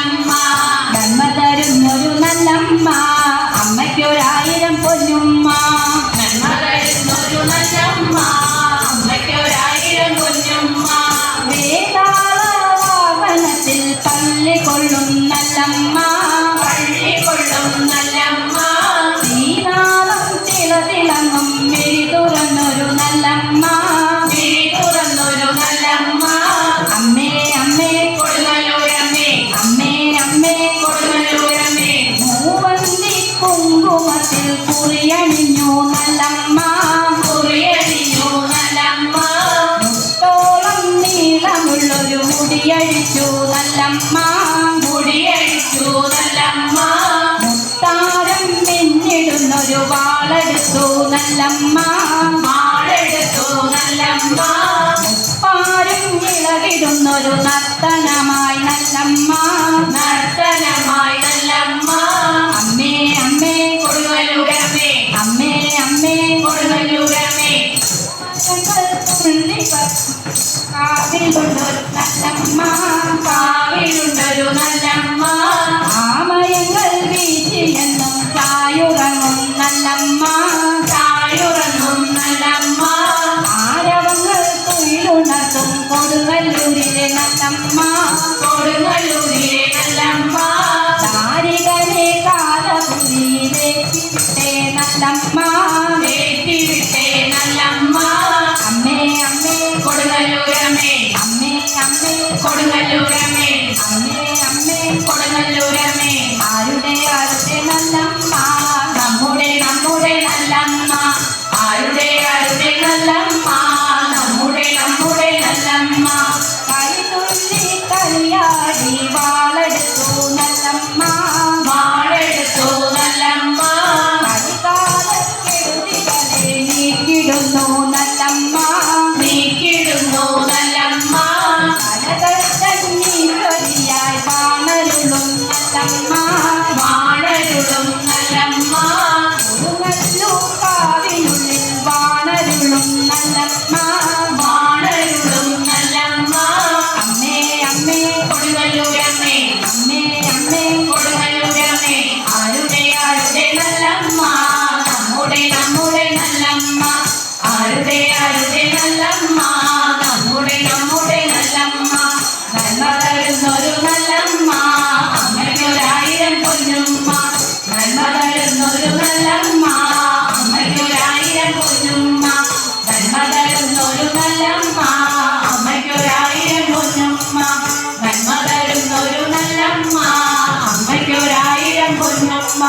നല്ലമ്മ നന്മ ഒരു നല്ലമ്മ. അമ്മയ്ക്ക് അമ്മയ്ക്കൊരായിരം പൊന്നുമ്മ. നന്മ ഒരു നല്ലമ്മ. അമ്മയ്ക്ക് അമ്മയ്ക്കൊരായിരം പൊന്നുമ്മ. വേദാള വാഹനത്തിൽ പള്ളിക്കൊള്ളും നല്ലമ്മ. മാളെടുത്തു നല്ലമ്മ. മാളെടുത്തു നല്ലമ്മ. പാരും ഇളകിടുന്നൊരു നർത്തനമായി നല്ലമ്മ. നർത്തനമായി നല്ലമ്മ. അമ്മേ അമ്മേ. കൊടുവലുകമേ അമ്മേ അമ്മേ. കൊടുവലുകമേ കാവിലുണ്ടൊരു നല്ലമ്മ. കാവിലുണ്ടൊരു നല്ലമ്മ. കൊടുങ്ങല്ലൂരമേ അമ്മേ. അമ്മേ കൊടുങ്ങല്ലൂരമേ Mama. ഒരു നല്ലമ്മ അമ്മയ്ക്കൊരായിരം പൊന്നമ്മ. നന്മ തരുന്നൊരു നല്ലമ്മ അമ്മയ്ക്കൊരായിരം പൊന്നമ്മ.